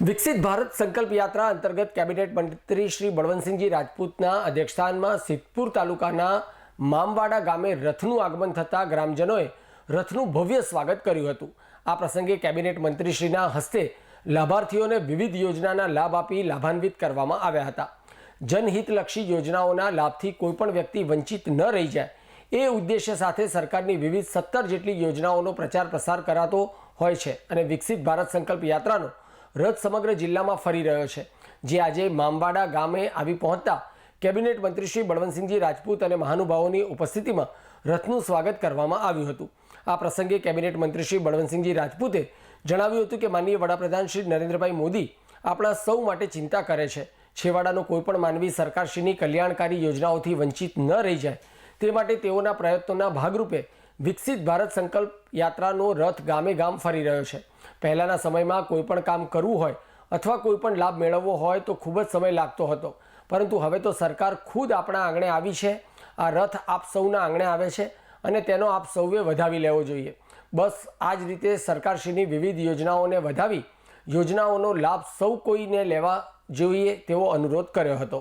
વિકસિત ભારત સંકલ્પ યાત્રા અંતર્ગત કેબિનેટ મંત્રી શ્રી બળવંતસિંહજી રાજપૂતના અધ્યક્ષસ્થાનમાં સિદ્ધપુર તાલુકાના મામવાડા ગામે રથનું આગમન થતાં ગ્રામજનોએ રથનું ભવ્ય સ્વાગત કર્યું હતું. આ પ્રસંગે કેબિનેટ મંત્રીશ્રીના હસ્તે લાભાર્થીઓને વિવિધ યોજનાના લાભ આપી લાભાન્વિત કરવામાં આવ્યા હતા. જનહિતલક્ષી યોજનાઓના લાભથી કોઈપણ વ્યક્તિ વંચિત ન રહી જાય. એ ઉદ્દેશ્ય સાથે સરકારની વિવિધ સત્તર જેટલી યોજનાઓનો પ્રચાર પ્રસાર કરાતો હોય છે અને વિકસિત ભારત સંકલ્પ યાત્રાનો રથ સમગ્ર જિલ્લામાં ફરી રહ્યો છે. જે આજે મામવાડા ગામે આવી પહોંચતા કેબિનેટ મંત્રી શ્રી બળવંતસિંહજી રાજપૂત અને મહાનુભાવોની ઉપસ્થિતિમાં રથનું સ્વાગત કરવામાં આવ્યું હતું. આ પ્રસંગે કેબિનેટ મંત્રી શ્રી બળવંતસિંહજી રાજપૂતે જણાવ્યું હતું કે માનનીય વડાપ્રધાન શ્રી નરેન્દ્રભાઈ મોદી આપણા સૌ માટે ચિંતા કરે છે. છેવાડાનો કોઈપણ માનવી સરકારશ્રીની કલ્યાણકારી યોજનાઓથી વંચિત ન રહી જાય. તે માટે તેઓના પ્રયત્નોના ભાગરૂપે વિકસિત ભારત સંકલ્પ યાત્રાનો રથ ગામે ગામ ફરી રહ્યો છે. પહેલાંના સમયમાં કોઈ પણ કામ કરવું હોય અથવા કોઈ પણ લાભ મેળવવો હોય તો ખૂબ જ સમય લાગતો હતો. પરંતુ હવે તો સરકાર ખુદ આપણા આંગણે આવી છે. આ રથ આપ સૌના આંગણે આવે છે અને તેનો આપ સૌએ વધાવી લેવો જોઈએ. બસ આ જ રીતે સરકારશ્રીની વિવિધ યોજનાઓને વધાવી યોજનાઓનો લાભ સૌ કોઈને લેવા જોઈએ તેવો અનુરોધ કર્યો હતો.